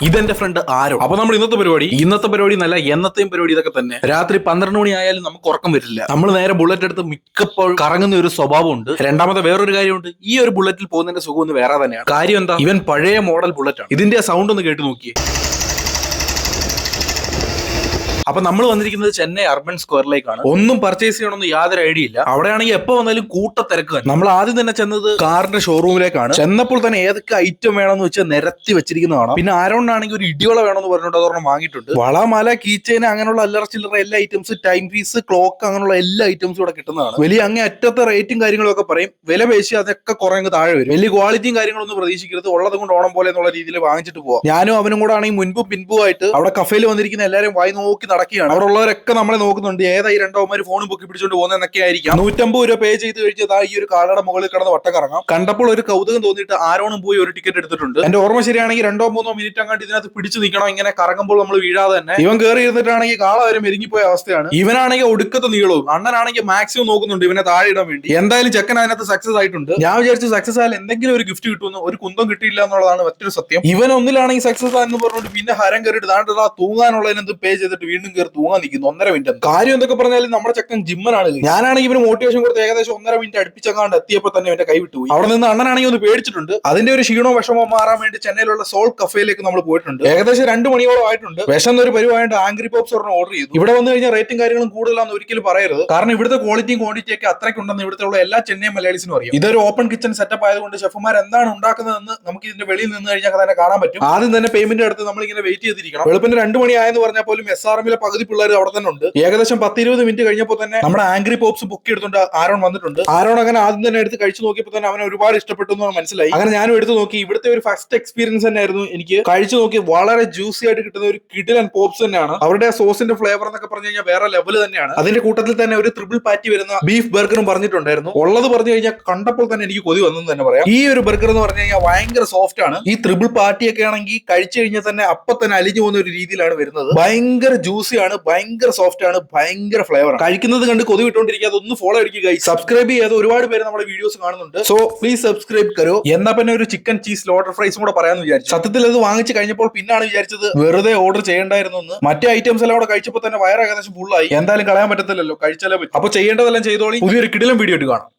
ഇതെന്റെ ഫ്രണ്ട് ആരോ അപ്പൊ നമ്മൾ ഇന്നത്തെ പരിപാടി ഇന്നത്തെ പരിപാടി നല്ല എന്നത്തെയും പരിപാടി ഇതൊക്കെ തന്നെ. രാത്രി പന്ത്രണ്ട് മണി ആയാലും നമുക്ക് ഉറക്കം വരില്ല. നമ്മൾ നേരെ ബുള്ളറ്റ് എടുത്ത് മിക്കപ്പോഴും കറങ്ങുന്ന ഒരു സ്വഭാവമുണ്ട്. രണ്ടാമത്തെ വേറൊരു കാര്യമുണ്ട് ഈ ഒരു ബുള്ളറ്റിൽ പോകുന്നതിന്റെ സുഖം ഒന്ന് വേറെ തന്നെയാണ്. കാര്യം എന്താ? ഇവൻ പഴയ മോഡൽ ബുള്ളറ്റ് ആണ്. ഇതിന്റെ സൗണ്ട് ഒന്ന് കേട്ട് നോക്കിയേ. അപ്പൊ നമ്മൾ വന്നിരിക്കുന്നത് ചെന്നൈ അർബൻ സ്ക്വയറിലേക്കാണ്. ഒന്നും പർച്ചേസ് ചെയ്യണമെന്ന് യാതൊരു ഐഡിയ ഇല്ല. അവിടെയാണെങ്കിൽ എപ്പോ വന്നാലും കൂട്ട തിരക്ക് നമ്മൾ ആദ്യം തന്നെ ചെന്നത് കാറിന്റെ ഷോറൂമിലേക്കാണ് ചെന്നപ്പോൾ തന്നെ ഏതൊക്കെ ഐറ്റം വേണമെന്ന് വെച്ചാൽ നിരത്തി വെച്ചിരിക്കുന്നതാണ്? പിന്നെ ആരോണ്ടാണെങ്കിൽ ഒരു ഇടിവള വേണമെന്ന് പറഞ്ഞിട്ട് അതൊരെണ്ണം വാങ്ങിയിട്ടുണ്ട്. വള മല കീച്ചേന് അങ്ങനെയുള്ള അല്ലറ ചില്ലറ എല്ലാ ഐറ്റംസ് ടൈം പീസ് ക്ലോക്ക് അങ്ങനെയുള്ള എല്ലാ ഐറ്റംസും ഇവിടെ കിട്ടുന്നതാണ്. വലിയ അങ്ങേ അറ്റത്തെ റേറ്റും കാര്യങ്ങളും ഒക്കെ പറയും. വില പേശി അതൊക്കെ കുറെ അങ്ങ് താഴെ വരും. വലിയ ക്വാളിറ്റിയും കാര്യങ്ങളൊന്നും പ്രതീക്ഷിക്കരുത്. ഉള്ളത് കൊണ്ട് ഓണം പോലെ എന്നുള്ള രീതിയിൽ വാങ്ങിച്ചിട്ട് പോവാം. ഞാനും അവനും കൂടെ ആണെങ്കിൽ മുൻപും പിൻപുമായിട്ട് അവിടെ കഫയിൽ വന്നിരിക്കുന്ന എല്ലാവരും വായി നോക്കി നടക്കുകയാണ്. അവിടെ ഉള്ളവരൊക്കെ നമ്മളെ നോക്കുന്നുണ്ട്. ഈ രണ്ടോമാര് ഫോണും പൊക്കി പിടിച്ചോണ്ട് പോകുന്നതെന്നൊക്കെ ആയിരിക്കാം. നൂറ്റമ്പത് രൂപ പേ ചെയ്ത് കഴിഞ്ഞാൽ ഈ ഒരു കാലയുടെ മുകളിൽ കിടന്ന് വട്ടം കറങ്ങാം കണ്ടപ്പോൾ ഒരു കൗതുകം തോന്നിയിട്ട് ആരോണും പോയി ഒരു ടിക്കറ്റ് എടുത്തിട്ടുണ്ട്. എന്റെ ഓർമ്മ ശരിയാണെങ്കിൽ രണ്ടോ മൂന്നോ മിനിറ്റ് അങ്ങോട്ട് ഇതിനകത്ത് പിടിച്ചു നിൽക്കണം. ഇങ്ങനെ കറങ്ങുമ്പോൾ നമ്മൾ വീഴാതെ തന്നെ. ഇവൻ കയറി ഇരുന്നിട്ടാണെങ്കിൽ കാള വരെ മെരുങ്ങിപ്പോയ അവസ്ഥയാണ്. ഇവനാണെങ്കിൽ ഒടുക്കത്തെ നീളവും. അണ്ണനാണെങ്കിൽ മാക്സിമം നോക്കുന്നുണ്ട് ഇവനെ താഴെ ഇടാൻ വേണ്ടി. എന്തായാലും ചെക്കൻ അതിനകത്ത് സക്സസ് ആയിട്ടുണ്ട്. ഞാൻ വിചാരിച്ചു സക്സസ് ആയാലും എന്തെങ്കിലും ഒരു ഗിഫ്റ്റ് കിട്ടുമെന്ന്. ഒരു കുന്തം കിട്ടിയില്ല എന്നുള്ളതാണ് മറ്റൊരു സത്യം. ഇവൻ ഒന്നിലാണെങ്കിൽ സക്സസ് ആയെന്ന് പറഞ്ഞുകൊണ്ട് പിന്നെ ഹരം കയറിയിട്ട് താണ്ടാ തൂങ്ങാനുള്ളതിനെന്ത് പേ ചെയ്തിട്ട് വീണ്ടും കയറി തൂങ്ങാൻ നിൽക്കുന്നു ഒന്നര മിനിറ്റ് കാര്യം എന്തൊക്കെ പറഞ്ഞാലും നമ്മുടെ ചക്കൻ ജിമ്മനാണ് ഞാനാണെങ്കിൽ ഇവന് മോട്ടിവേഷൻ കൊടുത്ത് ഏകദേശം ഒന്നര മിനിറ്റ് അടുപ്പിച്ചങ്ങാണ്ട് എത്തിയപ്പോൾ തന്നെ എന്റെ കൈ വിട്ടുപോയി. അവിടെ നിന്ന് അണ്ണനാണെങ്കിൽ ഒന്ന് പേടിച്ചിട്ടുണ്ട്. അതിന്റെ ഒരു ക്ഷീണോ വിഷമോ മാറാൻ വേണ്ടി ചെന്നൈയിലുള്ള സോൾ കഫേയിലേക്ക് നമ്മൾ പോയിട്ടുണ്ട്. ഏകദേശം രണ്ട് മണിയോളം ആയിട്ടുണ്ട്. വിഷം ഒരു പരിവായിട്ട് ആംഗ്രി പോപ്സ് ഒരെണ്ണം ഓർഡർ ചെയ്തു. ഇവിടെ വന്നു കഴിഞ്ഞാൽ റേറ്റും കാര്യങ്ങളും കൂടുതലാണെന്ന് ഒരിക്കലും പറയരുത്. കാരണം ഇവിടുത്തെ ക്വാളിറ്റിയും ക്വാണ്ടിറ്റി ഒക്കെ അത്രയ്ക്കുണ്ടെന്ന് ഇവിടുത്തെ ഉള്ള എല്ലാ ചെന്നൈ മലയാളീസിനും അറിയാം. ഇതൊരു ഓപ്പൺ കിച്ചൺ സെറ്റപ്പ് ആയതുകൊണ്ട് ഷെഫുമാർ എന്താണ് ഉണ്ടാക്കുന്നതെന്ന് നമുക്ക് ഇതിന്റെ വെളിയിൽ നിന്ന് കഴിഞ്ഞാൽ തന്നെ കാണാൻ പറ്റും. ആദ്യം തന്നെ പേയ്മെന്റ് എടുത്ത് നമ്മൾ ഇങ്ങനെ വെയിറ്റ് ചെയ്തിരിക്കണം. വെളുപ്പിന് രണ്ട് മണി ആയെന്ന് പറഞ്ഞാൽ പോലും എസ് ആർ എമ്മിലെ പകുതി പിള്ളേർ അവിടെ തന്നെ ഉണ്ട്. ഏകദേശം പത്ത് ഇരുപത് മിനിറ്റ് കഴിഞ്ഞപ്പോൾ തന്നെ നമ്മുടെ ആംഗ്രി പോപ്സ് ബുക്ക് എടുത്തുകൊണ്ട് ആരോൺ വന്നിട്ടുണ്ട്. ആരോൺ അങ്ങനെ ആദ്യം തന്നെ എടുത്ത് കഴിച്ചു നോക്കിയപ്പോൾ തന്നെ അവനെ ഒരുപാട് ഇഷ്ടപ്പെട്ടു എന്ന് മനസ്സിലായി. അങ്ങനെ ഞാനും എടുത്ത് നോക്കി. ഇവിടുത്തെ ഒരു ഫസ്റ്റ് എക്സ്പീരിയൻസ് തന്നെയായിരുന്നു എനിക്ക്. കഴിച്ചു നോക്കി. വളരെ ജ്യൂസി ആയിട്ട് കിട്ടുന്ന ഒരു കിഡിലൻ പോപ്സ് തന്നെയാണ്. അവരുടെ സോസിന്റെ ഫ്ലേവർ എന്നൊക്കെ പറഞ്ഞു കഴിഞ്ഞാൽ വേറെ ലെവൽ തന്നെയാണ്. അതിന്റെ കൂട്ടത്തിൽ തന്നെ ഒരു ട്രിപ്പിൾ പാറ്റി വരുന്ന ബീഫ് ബർഗറും പറഞ്ഞിട്ടുണ്ടായിരുന്നു. ഉള്ളത് പറഞ്ഞു കഴിഞ്ഞാൽ കണ്ടപ്പോൾ തന്നെ എനിക്ക് കൊതി വന്നു തന്നെ പറയാം. ഈ ഒരു ബർഗർ എന്ന് പറഞ്ഞു കഴിഞ്ഞാൽ ഭയങ്കര സോഫ്റ്റ് ആണ്. ഈ ട്രിപ്പിൾ പാറ്റി ഒക്കെ ആണെങ്കിൽ കഴിച്ചു കഴിഞ്ഞാൽ തന്നെ അപ്പൊ തന്നെ അലിഞ്ഞു പോകുന്ന ഒരു രീതിയിലാണ് വരുന്നത്. ഭയങ്കര ജ്യൂസി ആണ് ഭയങ്കര സോഫ്റ്റ് ആണ് ഭയങ്കര ഫ്ലേവർ കഴിക്കുന്നത് കണ്ട് കൊതി വിട്ടുകൊണ്ടിരിക്കാതെ ഒന്ന് ഫോളോ അടിക്കുക സബ്സ്ക്രൈബ് ചെയ്യാതെ ഒരുപാട് പേര് നമ്മുടെ വീഡിയോസ് കാണുന്നുണ്ട്. സോ പ്ലീസ് സബ്സ്ക്രൈബ് കരോ. എന്നാ പിന്നെ ഒരു ചിക്കൻ ചീസ് ലോട്ടർ ഫ്രൈസും കൂടെ പറയാന്ന് വിചാരിച്ചു. സത്യത്തിൽ അത് വാങ്ങിച്ചു കഴിഞ്ഞപ്പോൾ പിന്നാണ് വിചാരിച്ചത് വെറുതെ ഓർഡർ ചെയ്യേണ്ടായിരുന്നു എന്ന്. മറ്റേ ഐറ്റംസ് എല്ലാം കൂടെ കഴിച്ചപ്പോൾ തന്നെ വയറ് ഏകദേശം ഫുള്ളായി എന്തായാലും കളയാൻ പറ്റത്തില്ലല്ലോ കഴിച്ചാലേ പറ്റും. അപ്പൊ ചെയ്യേണ്ടതെല്ലാം ചെയ്തോളി. പുതിയൊരു കിടിലം വീഡിയോ ഇട്ട് കാണാം.